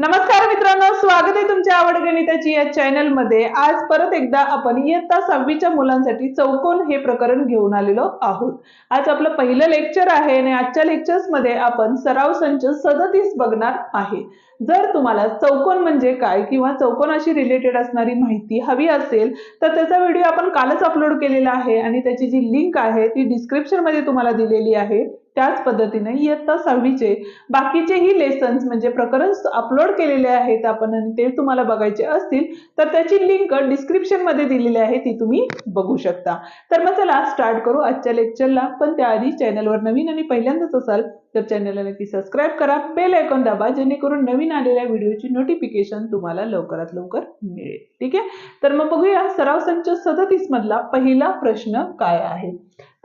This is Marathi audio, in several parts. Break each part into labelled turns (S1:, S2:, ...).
S1: नमस्कार मित्रांनो स्वागत आहे तुमच्या आवड गणिताची या चॅनलमध्ये. आज परत एकदा आपण इयत्ता सहावीच्या मुलांसाठी चौकोन हे प्रकरण घेऊन आलेलो आहोत. आज आपलं पहिलं लेक्चर आहे आणि आजच्या लेक्चर्समध्ये आपण सराव संच सदतीस बघणार आहे. जर तुम्हाला चौकोन म्हणजे काय किंवा चौकोनाशी रिलेटेड असणारी माहिती हवी असेल तर त्याचा व्हिडिओ आपण कालच अपलोड केलेला आहे आणि त्याची जी लिंक आहे ती डिस्क्रिप्शनमध्ये तुम्हाला दिलेली आहे. त्याच पद्धतीने इयत्ता सहावीचे बाकीचेही लेसन्स म्हणजे प्रकरण अपलोड केलेले आहेत आपण आणि ते तुम्हाला बघायचे असतील तर त्याची लिंक डिस्क्रिप्शनमध्ये दिलेली आहे ती तुम्ही बघू शकता. तर मग चला स्टार्ट करू आजच्या लेक्चरला पण त्याआधी चॅनलवर नवीन आणि पहिल्यांदाच असाल तर चॅनलला नक्की सबस्क्राईब करा. बेल ऐकून दाबा जेणेकरून नवीन आलेल्या व्हिडिओची नोटिफिकेशन तुम्हाला लवकरात लवकर मिळेल. ठीक आहे? तर मग बघूया सराव संच सदतीस मधला पहिला प्रश्न काय आहे?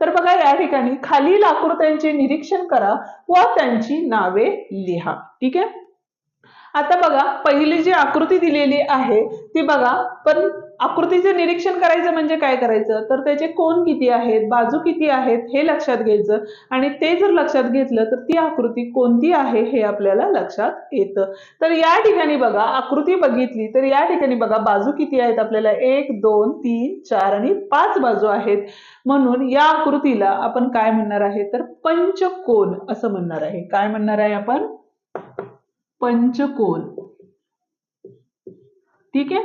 S1: तर बघा या ठिकाणी खालील आकृत्यांचे निरीक्षण करा व त्यांची नावे लिहा. ठीक आहे? आता बघा पहिली जी आकृती दिलेली आहे ती बघा पण आकृतीचं निरीक्षण करायचं म्हणजे काय करायचं? तर त्याचे कोण किती आहेत बाजू किती आहेत हे लक्षात घ्यायचं. आणि ते जर लक्षात घेतलं तर ती आकृती कोणती आहे हे आपल्याला लक्षात येतं. तर या ठिकाणी बघा आकृती बघितली तर या ठिकाणी बघा बाजू किती आहेत आपल्याला? एक दोन तीन चार आणि पाच बाजू आहेत. म्हणून या आकृतीला आपण काय म्हणणार आहे? तर पंचकोन असं म्हणणार आहे. काय म्हणणार आहे आपण? पंचकोन. ठीक आहे?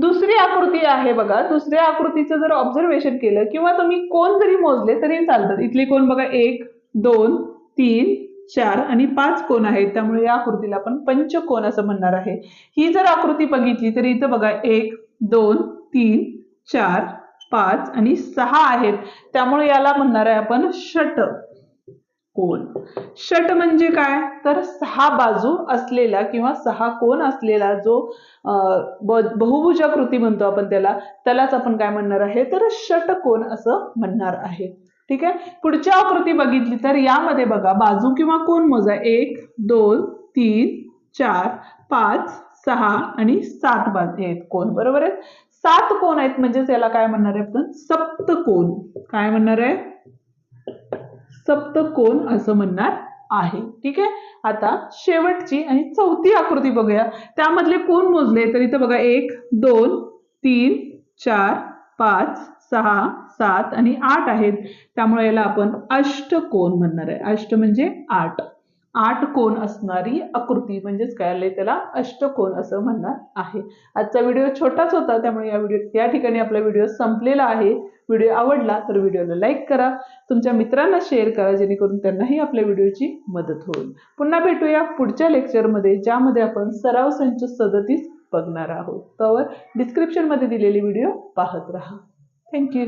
S1: दुसरी आकृती आहे बघा. दुसऱ्या आकृतीचं जर ऑब्झर्वेशन केलं किंवा तुम्ही कोण जरी मोजले तरी चालतात इथले कोण बघा एक दोन तीन चार आणि पाच कोण आहेत. त्यामुळे या आकृतीला आपण पंचकोन असं म्हणणार आहे. ही जर आकृती बघितली तर इथं बघा एक दोन तीन चार पाच आणि सहा आहेत. त्यामुळे याला म्हणणार आहे आपण षट. कोण? षट म्हणजे काय? तर सहा बाजू असलेला किंवा सहा कोण असलेला जो बहुभुजाकृती म्हणतो आपण त्याला त्यालाच आपण काय म्हणणार आहे? तर षटकोन असं म्हणणार आहे. ठीक आहे? पुढची आकृती बघितली तर यामध्ये बघा बाजू किंवा कोण मोजा. एक दोन तीन चार पाच सहा आणि सात बाजू. आहेत कोण बरोबर आहेत? सात कोण आहेत म्हणजे त्याला काय म्हणणार आहे आपण? सप्तकोन काय म्हणणार आहे? सप्तकोन असं म्हणणार आहे. ठीक आहे? आता शेवटची आणि चौथी आकृती बघूया. त्यामधले कोण मोजले? तर इथं बघा एक दोन तीन चार पाच सहा सात आणि आठ आहेत. त्यामुळे याला आपण अष्टकोन म्हणणार आहे. अष्ट म्हणजे आठ. आठ कोण असणारी आकृती म्हणजेच काय आलंय त्याला अष्टकोन असं म्हणणार आहे. आजचा व्हिडिओ छोटाच होता त्यामुळे या व्हिडिओ या ठिकाणी आपला व्हिडिओ संपलेला आहे. व्हिडिओ आवडला तर व्हिडिओला लाईक करा. तुमच्या मित्रांना शेअर करा जेणेकरून त्यांनाही आपल्या व्हिडिओची मदत होईल. पुन्हा भेटूया पुढच्या लेक्चरमध्ये ज्यामध्ये आपण सराव संच सदतीस बघणार आहोत. तर डिस्क्रिप्शनमध्ये दिलेली व्हिडिओ पाहत राहा. थँक्यू